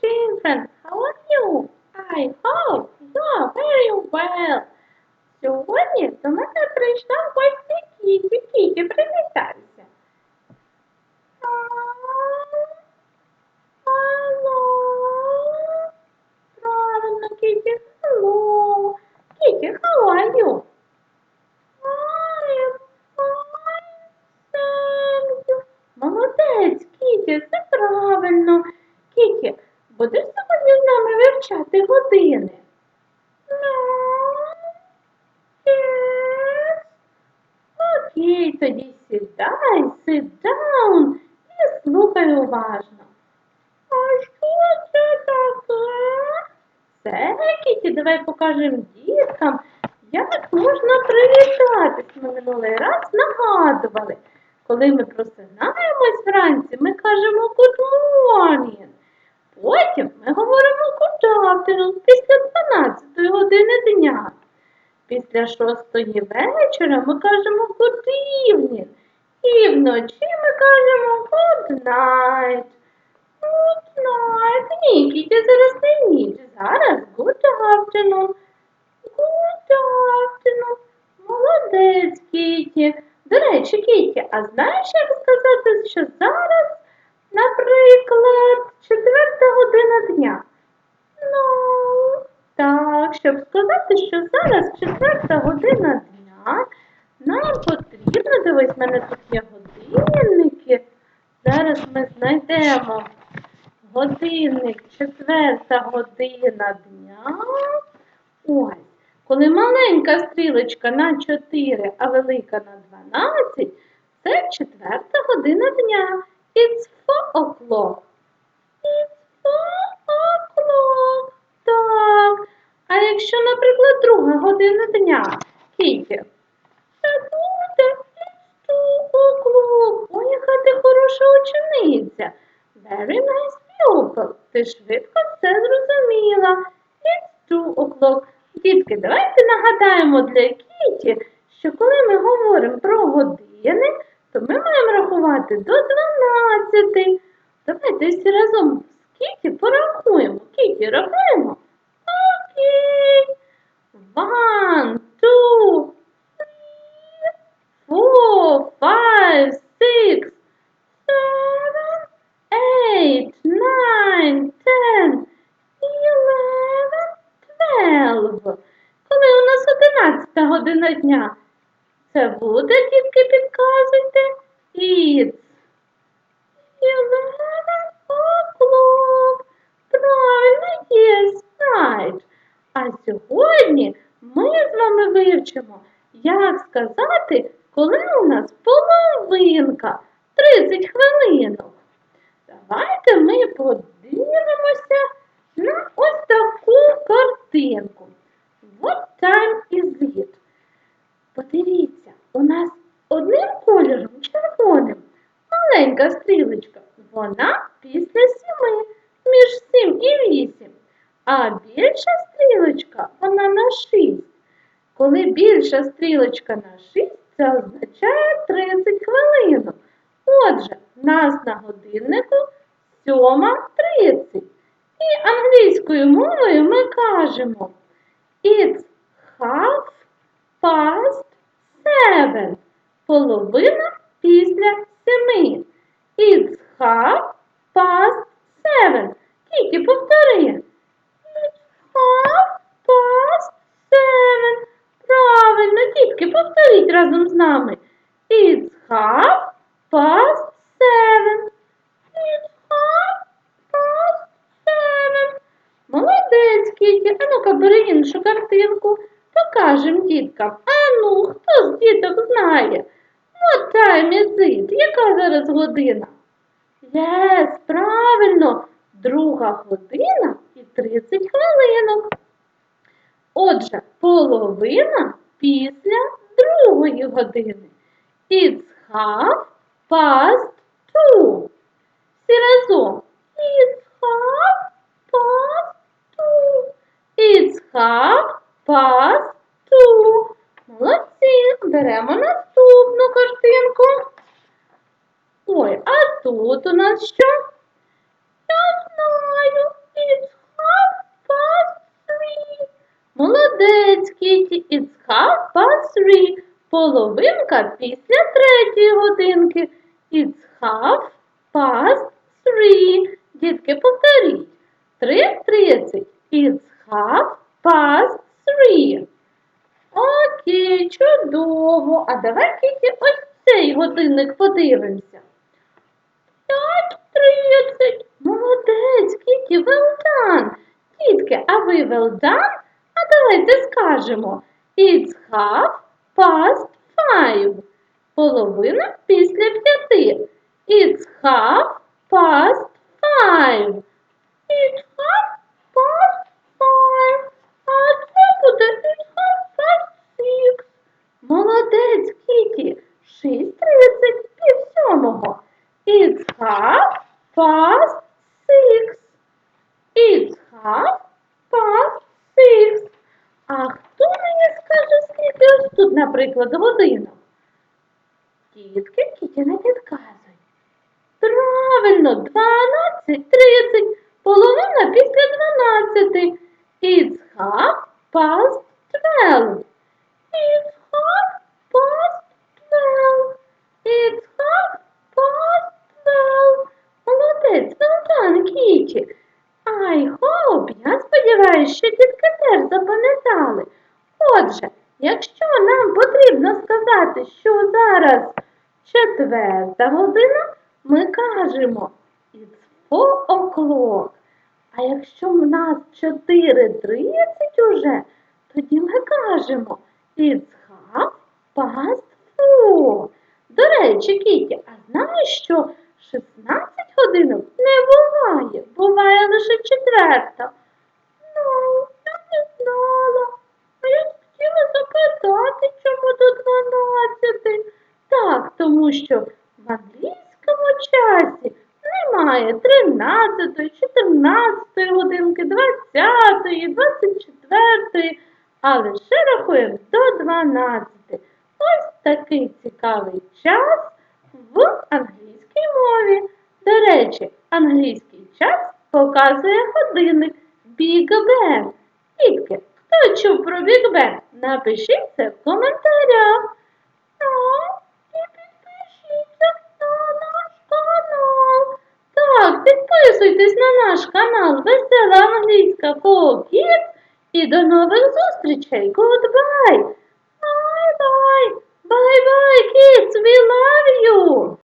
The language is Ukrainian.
children. How are you? I hope you are very well. Сьогодні до мене прийшла в гості Кіті. Кіті, привітайся. Hello. Правильно, Кіті. Hello. Кіті, how are you? I'm fine, thank you. Молодець, Кіті, це правильно. Кіті, будеш сьогодні з нами вивчати години? Yes. Окей, тоді сідай, sit down і слухай уважно. А що це таке? Це, Кіті, давай покажемо діткам, як можна привітатись. Ми минулий раз нагадували. Коли ми просинаємось вранці, ми кажемо good morning. Потім ми говоримо good afternoon після 12 години дня. Після 6 вечора ми кажемо good evening. І вночі ми кажемо good night. Good night. Ні, Кіті, зараз не ніч. Зараз good afternoon. Good afternoon. Молодець, Кіті. До речі, Кіті, а знаєш, як сказати, що зараз, наприклад, четверта година дня? Щоб сказати, що зараз четверта година дня, нам потрібно, дивись, в мене тут є годинники. Зараз ми знайдемо годинник, четверта година дня. Ось, коли маленька стрілочка на 4, а велика на 12, це четверта година дня. It's four o'clock. It's four o'clock. Так. А якщо, наприклад, година дня, Кіті, це буде o'clock. Ой, яка ти хороша учениця. Very nice pupil. Ти швидко все зрозуміла. It's two o'clock. Дітки, давайте нагадаємо для Кіті, що коли ми говоримо про години, то ми маємо рахувати до 12. Давайте всі разом з Кіті порахуємо. Кіті, рахуємо. Окей. One, two, three, four, five, six, seven, eight, nine, ten, eleven. Коли у нас одинадцята година дня? Це буде, дітки, підказуйте? It's eleven o'clock. Правильно, yes, right. А сьогодні ми з вами вивчимо, як сказати, коли у нас половинка 30 хвилинок. Давайте ми подивимося на ось таку картинку. What time is it? Подивіться, у нас одним кольором червоним маленька стрілочка. Вона після сіми, між сім і вісім. А більша стрілочка вона на шість. Коли більша стрілочка на 6, це означає 30 хвилинок. Отже, нас на годиннику 7.30. І англійською мовою ми кажемо It's half past seven. Половина після семи. It's half past seven. Кіті, повтори. It's half past seven. Правильно, дітки, повторіть разом з нами. It's half past seven. It's half past seven. Молодець, Кіті. А ну-ка, бери іншу картинку. Покажем діткам. А ну, хто з діток знає? What time is it? Яка зараз година? Yes, правильно, друга година і 30 хвилинок. Отже, половина після другої години. It's half past two. Всі разом. It's half past two. It's half past two. Молодці. Беремо наступну картинку. Ой, а тут у нас що? Я знаю. It's half past three. Молодець, Кіті. It's half past three. Половинка після третьої годинки. It's half past three. Дітки, повторіть. Три тридцять. It's half past three. Окей, чудово. А давай Кіті ось цей годинник подивимося. П'ять тридцять. Молодець, Кіті, well done. Дітки, а ви well done? Давайте скажемо. It's half past five. Половина після п'яти. It's half past five. It's half past five. А це буде it's half past six. Молодець, Кіті. Шість тридцять, пів сьомого. It's half past six. It's half past. А хто мені скаже, скільки ось тут, наприклад, годинок? Дітки, Кіті не підказує. Правильно, 12, 30, половина після 12. It's half past 12. It's half past 12. It's half past 12. Молодець, Антон, Кіті. I hope, я сподіваюся, що дітки теж запам'ятали. Отже, якщо нам потрібно сказати, що зараз четверта година, ми кажемо It's four o'clock. А якщо в нас 4.30 уже, тоді ми кажемо It's half past four. До речі, Кіті, а знаєш, що 16 годинок не буває, буває лише четверта. Ну, я не знала. А я хотіла запитати, чому до 12. Так, тому що в англійському часі немає 13, 14 годинки, 20, 24, а лише рахуємо до 12. Ось такий цікавий час в англійській мові. До речі, англійський час показує годинник Big Ben. Дітки, хто чув про Big Ben? Напишіть це в коментарях. Так, і підпишіться на наш канал. Так, підписуйтесь на наш канал Весела Англійська for і до нових зустрічей. Goodbye! Bye-bye! Bye-bye, kids! We love you!